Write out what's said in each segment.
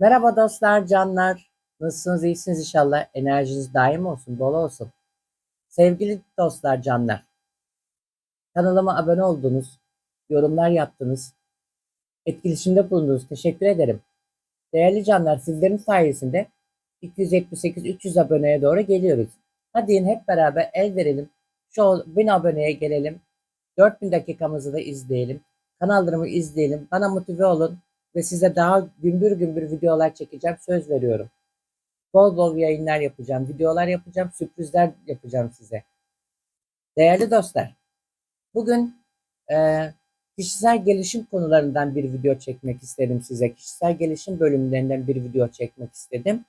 Merhaba dostlar, canlar. Nasılsınız, iyisiniz inşallah. Enerjiniz daim olsun, bol olsun. Sevgili dostlar, canlar. Kanalıma abone oldunuz, yorumlar yaptınız, etkileşimde bulundunuz. Teşekkür ederim. Değerli canlar, sizlerin sayesinde 278-300 aboneye doğru geliyoruz. Hadi yine hep beraber el verelim. Şu 1000 aboneye gelelim. 4000 dakikamızı da izleyelim. Kanallarımı izleyelim. Bana motive olun ve size daha gümbür gümbür videolar çekeceğim. Söz veriyorum. Bol bol yayınlar yapacağım, videolar yapacağım, sürprizler yapacağım size. Değerli dostlar, bugün e, kişisel gelişim konularından bir video çekmek istedim size. Kişisel gelişim bölümlerinden bir video çekmek istedim.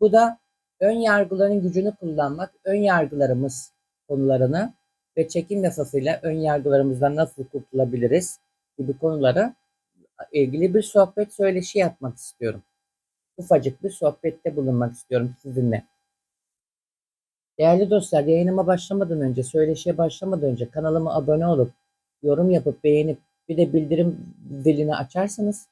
Bu da ön yargıların gücünü kullanmak, ön yargılarımız konularını ve çekim yasasıyla ön yargılarımızdan nasıl kurtulabiliriz gibi konuları ilgili bir sohbet söyleşi yapmak istiyorum. Ufacık bir sohbette bulunmak istiyorum sizinle. Değerli dostlar yayınıma başlamadan önce, söyleşiye başlamadan önce kanalıma abone olup, yorum yapıp, beğenip bir de bildirim zilini açarsanız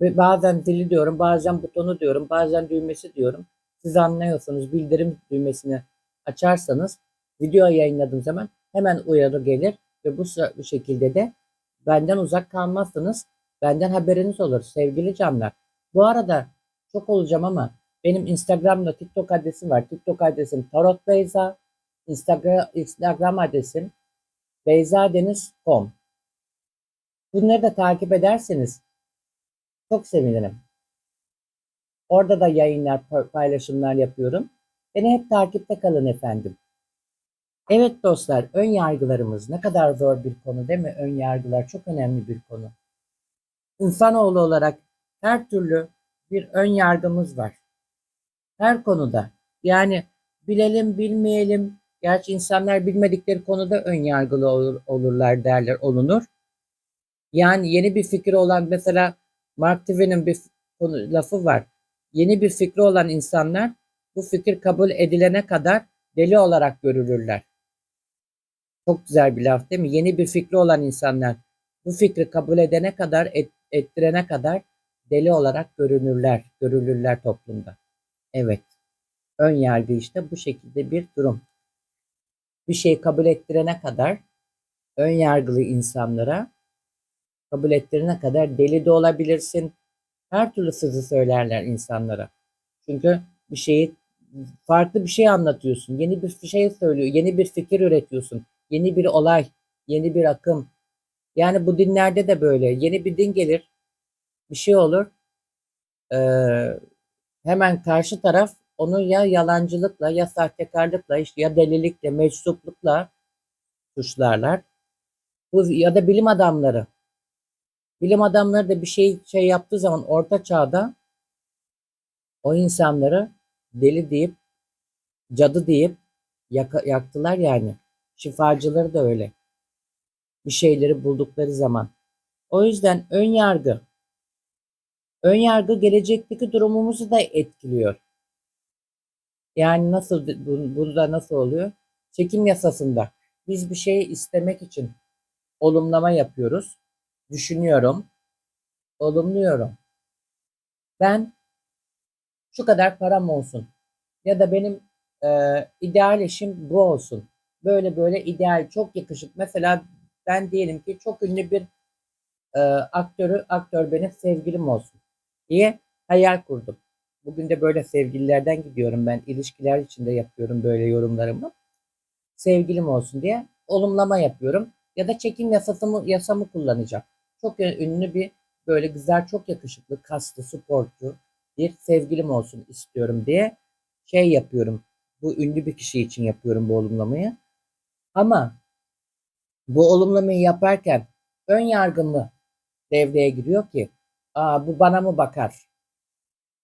ve bazen zili diyorum, bazen butonu diyorum, bazen düğmesi diyorum. Siz anlıyorsanız bildirim düğmesini açarsanız video yayınladığım zaman hemen uyarı gelir ve bu, bu şekilde de benden uzak kalmazsınız. Benden haberiniz olur sevgili canlar. Bu arada çok olacağım ama benim Instagram'da TikTok adresim var. TikTok adresim Tarot Beyza. Instagram, Instagram adresim beyzadeniz.com. Bunları da takip ederseniz çok sevinirim. Orada da yayınlar, paylaşımlar yapıyorum. Beni hep takipte kalın efendim. Evet dostlar, ön yargılarımız ne kadar zor bir konu değil mi? Ön yargılar çok önemli bir konu. İnsanoğlu olarak her türlü bir ön yargımız var. Her konuda. Yani bilelim bilmeyelim. Gerçi insanlar bilmedikleri konuda ön yargılı olur, olurlar derler, olunur. Yani yeni bir fikri olan mesela Mark Twain'in bir konu, lafı var. Yeni bir fikri olan insanlar bu fikir kabul edilene kadar deli olarak görülürler. Çok güzel bir laf değil mi? Yeni bir fikri olan insanlar bu fikri kabul edene kadar, et, ettirene kadar deli olarak görünürler, görülürler toplumda. Evet. Ön yargı işte bu şekilde bir durum. Bir şeyi kabul ettirene kadar ön yargılı insanlara kabul ettirene kadar deli de olabilirsin. Her türlü sızı söylerler insanlara. Çünkü bir şeyi farklı bir şey anlatıyorsun. Yeni bir şey söylüyor. Yeni bir fikir üretiyorsun. Yeni bir olay, yeni bir akım. Yani bu dinlerde de böyle. Yeni bir din gelir. Bir şey olur. Ee, hemen karşı taraf onu ya yalancılıkla ya sahtekarlıkla işte ya delilikle, meczuplukla suçlarlar. Bu ya da bilim adamları. Bilim adamları da bir şey şey yaptığı zaman orta çağda o insanları deli deyip cadı deyip yaka, yaktılar yani. Şifacıları da öyle. Bir şeyleri buldukları zaman. O yüzden ön yargı ön yargı gelecekteki durumumuzu da etkiliyor. Yani nasıl burada nasıl oluyor? Çekim yasasında biz bir şeyi istemek için olumlama yapıyoruz. Düşünüyorum. Olumluyorum. Ben şu kadar param olsun ya da benim e, ideal eşim bu olsun. Böyle böyle ideal, çok yakışık. Mesela ben diyelim ki çok ünlü bir e, aktörü, aktör benim sevgilim olsun diye hayal kurdum. Bugün de böyle sevgililerden gidiyorum ben. ilişkiler içinde yapıyorum böyle yorumlarımı. Sevgilim olsun diye olumlama yapıyorum. Ya da çekim yasasımı, yasamı kullanacağım. Çok ünlü bir böyle güzel, çok yakışıklı, kaslı, sporcu bir sevgilim olsun istiyorum diye şey yapıyorum. Bu ünlü bir kişi için yapıyorum bu olumlamayı. Ama bu olumlamayı yaparken ön yargımı devreye giriyor ki Aa, bu bana mı bakar?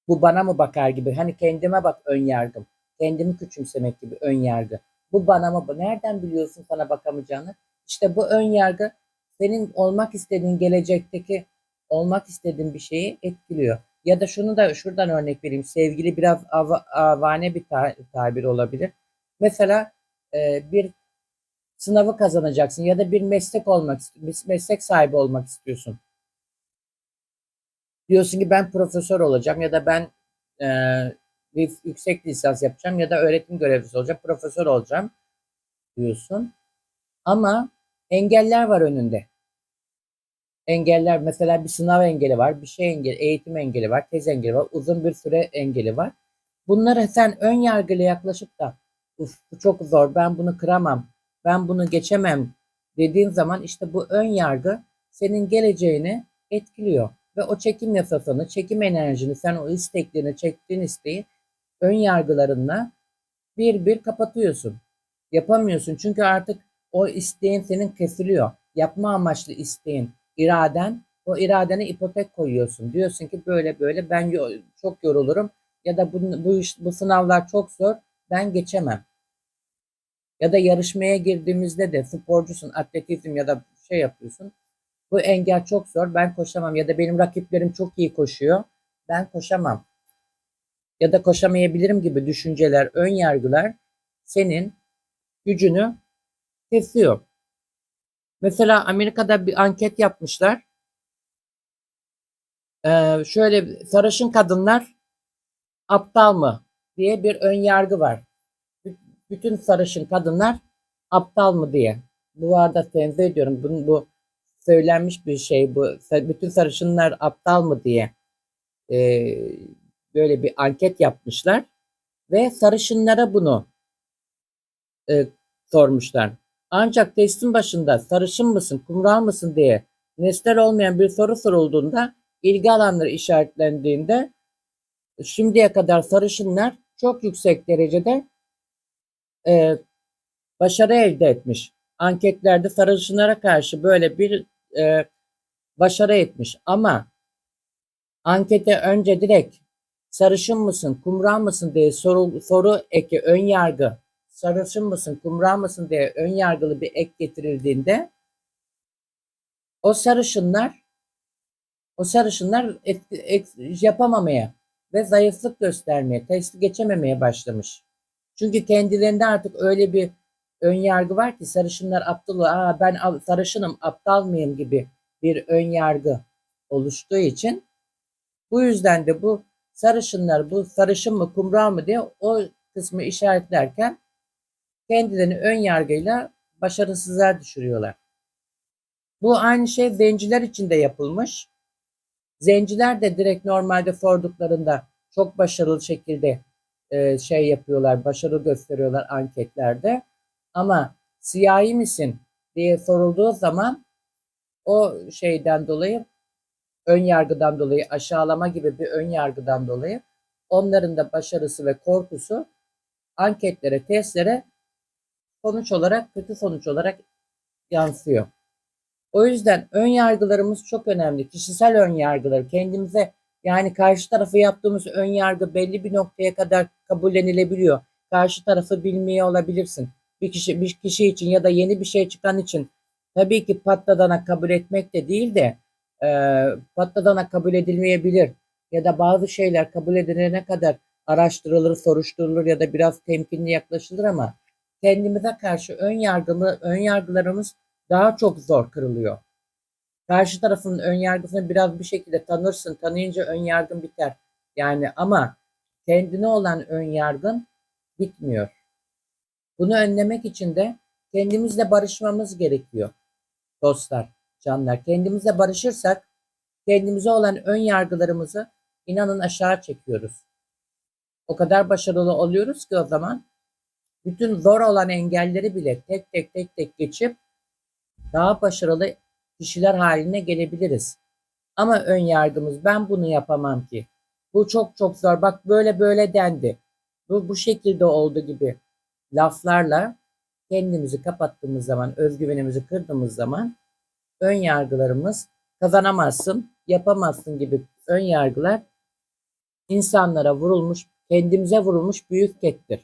Bu bana mı bakar gibi. Hani kendime bak ön yargım. Kendimi küçümsemek gibi ön yargı. Bu bana mı? Nereden biliyorsun sana bakamayacağını? İşte bu ön yargı senin olmak istediğin gelecekteki olmak istediğin bir şeyi etkiliyor. Ya da şunu da şuradan örnek vereyim. Sevgili biraz av, avane bir tabir olabilir. Mesela e, bir sınavı kazanacaksın ya da bir meslek olmak bir meslek sahibi olmak istiyorsun. Diyorsun ki ben profesör olacağım ya da ben e, bir yüksek lisans yapacağım ya da öğretim görevlisi olacağım, profesör olacağım diyorsun. Ama engeller var önünde. Engeller mesela bir sınav engeli var, bir şey engeli, eğitim engeli var, tez engeli var, uzun bir süre engeli var. Bunlara sen ön yargıyla yaklaşıp da Uf, bu çok zor, ben bunu kıramam, ben bunu geçemem dediğin zaman işte bu ön yargı senin geleceğini etkiliyor. Ve o çekim yasasını, çekim enerjini, sen o isteklerini, çektiğin isteği ön yargılarınla bir bir kapatıyorsun. Yapamıyorsun çünkü artık o isteğin senin kesiliyor. Yapma amaçlı isteğin, iraden, o iradene ipotek koyuyorsun. Diyorsun ki böyle böyle ben çok yorulurum ya da bu, bu, iş, bu sınavlar çok zor ben geçemem. Ya da yarışmaya girdiğimizde de sporcusun, atletizm ya da şey yapıyorsun. Bu engel çok zor ben koşamam ya da benim rakiplerim çok iyi koşuyor ben koşamam. Ya da koşamayabilirim gibi düşünceler, ön yargılar senin gücünü kesiyor. Mesela Amerika'da bir anket yapmışlar. Ee, şöyle sarışın kadınlar aptal mı diye bir ön yargı var. Bütün sarışın kadınlar aptal mı diye. Bu arada tenzih ediyorum. Bu, bu söylenmiş bir şey bu. Bütün sarışınlar aptal mı diye ee, böyle bir anket yapmışlar ve sarışınlara bunu e, sormuşlar. Ancak testin başında sarışın mısın, kumral mısın diye nesnel olmayan bir soru sorulduğunda ilgi alanları işaretlendiğinde şimdiye kadar sarışınlar çok yüksek derecede e, başarı elde etmiş. Anketlerde sarışınlara karşı böyle bir e, başarı etmiş. Ama ankete önce direkt sarışın mısın, kumral mısın diye soru, soru eki ön yargı sarışın mısın, kumral mısın diye ön yargılı bir ek getirildiğinde o sarışınlar o sarışınlar et, et- yapamamaya ve zayıflık göstermeye, testi geçememeye başlamış. Çünkü kendilerinde artık öyle bir ön yargı var ki sarışınlar aptal, aa ben sarışınım, aptal mıyım gibi bir ön yargı oluştuğu için bu yüzden de bu sarışınlar bu sarışın mı kumral mı diye o kısmı işaretlerken kendilerini ön yargıyla başarısızlığa düşürüyorlar. Bu aynı şey zenciler için de yapılmış. Zenciler de direkt normalde sorduklarında çok başarılı şekilde e, şey yapıyorlar, başarı gösteriyorlar anketlerde. Ama siyahi misin diye sorulduğu zaman o şeyden dolayı ön yargıdan dolayı aşağılama gibi bir ön yargıdan dolayı onların da başarısı ve korkusu anketlere, testlere sonuç olarak kötü sonuç olarak yansıyor. O yüzden ön yargılarımız çok önemli. Kişisel ön yargıları kendimize yani karşı tarafı yaptığımız ön yargı belli bir noktaya kadar kabullenilebiliyor. Karşı tarafı bilmiyor olabilirsin. Bir kişi bir kişi için ya da yeni bir şey çıkan için tabii ki patladana kabul etmek de değil de e, patladana kabul edilmeyebilir. Ya da bazı şeyler kabul edilene kadar araştırılır, soruşturulur ya da biraz temkinli yaklaşılır ama kendimize karşı ön yargılı ön yargılarımız daha çok zor kırılıyor. Karşı tarafın ön yargısını biraz bir şekilde tanırsın. Tanıyınca ön yargın biter. Yani ama kendine olan ön yargın bitmiyor. Bunu önlemek için de kendimizle barışmamız gerekiyor. Dostlar, canlar. Kendimizle barışırsak kendimize olan ön yargılarımızı inanın aşağı çekiyoruz. O kadar başarılı oluyoruz ki o zaman bütün zor olan engelleri bile tek tek tek tek geçip daha başarılı kişiler haline gelebiliriz. Ama ön yargımız ben bunu yapamam ki. Bu çok çok zor. Bak böyle böyle dendi. Bu bu şekilde oldu gibi laflarla kendimizi kapattığımız zaman, özgüvenimizi kırdığımız zaman ön yargılarımız kazanamazsın, yapamazsın gibi ön yargılar insanlara vurulmuş, kendimize vurulmuş büyük kettir.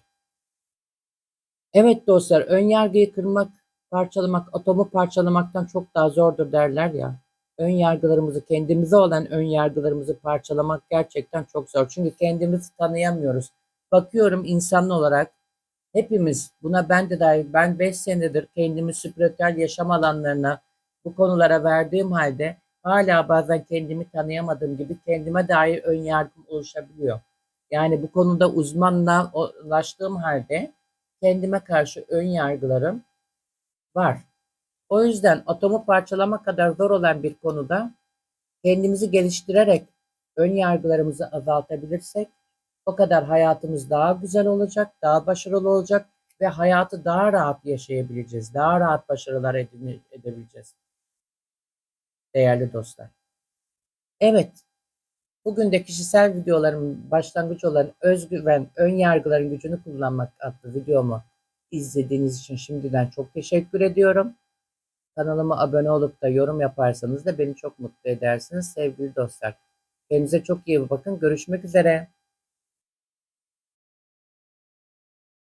Evet dostlar, ön yargıyı kırmak, parçalamak, atomu parçalamaktan çok daha zordur derler ya. Ön yargılarımızı, kendimize olan ön yargılarımızı parçalamak gerçekten çok zor. Çünkü kendimizi tanıyamıyoruz. Bakıyorum insan olarak hepimiz, buna ben de dahil, ben 5 senedir kendimi spiritüel yaşam alanlarına, bu konulara verdiğim halde hala bazen kendimi tanıyamadığım gibi kendime dair ön yargım oluşabiliyor. Yani bu konuda uzmanlaştığım halde kendime karşı ön yargılarım var. O yüzden atomu parçalama kadar zor olan bir konuda kendimizi geliştirerek ön yargılarımızı azaltabilirsek o kadar hayatımız daha güzel olacak, daha başarılı olacak ve hayatı daha rahat yaşayabileceğiz. Daha rahat başarılar edine- edebileceğiz. Değerli dostlar. Evet, bugün de kişisel videolarımın başlangıcı olan özgüven, ön yargıların gücünü kullanmak adlı videomu izlediğiniz için şimdiden çok teşekkür ediyorum. Kanalıma abone olup da yorum yaparsanız da beni çok mutlu edersiniz sevgili dostlar. Kendinize çok iyi bakın. Görüşmek üzere.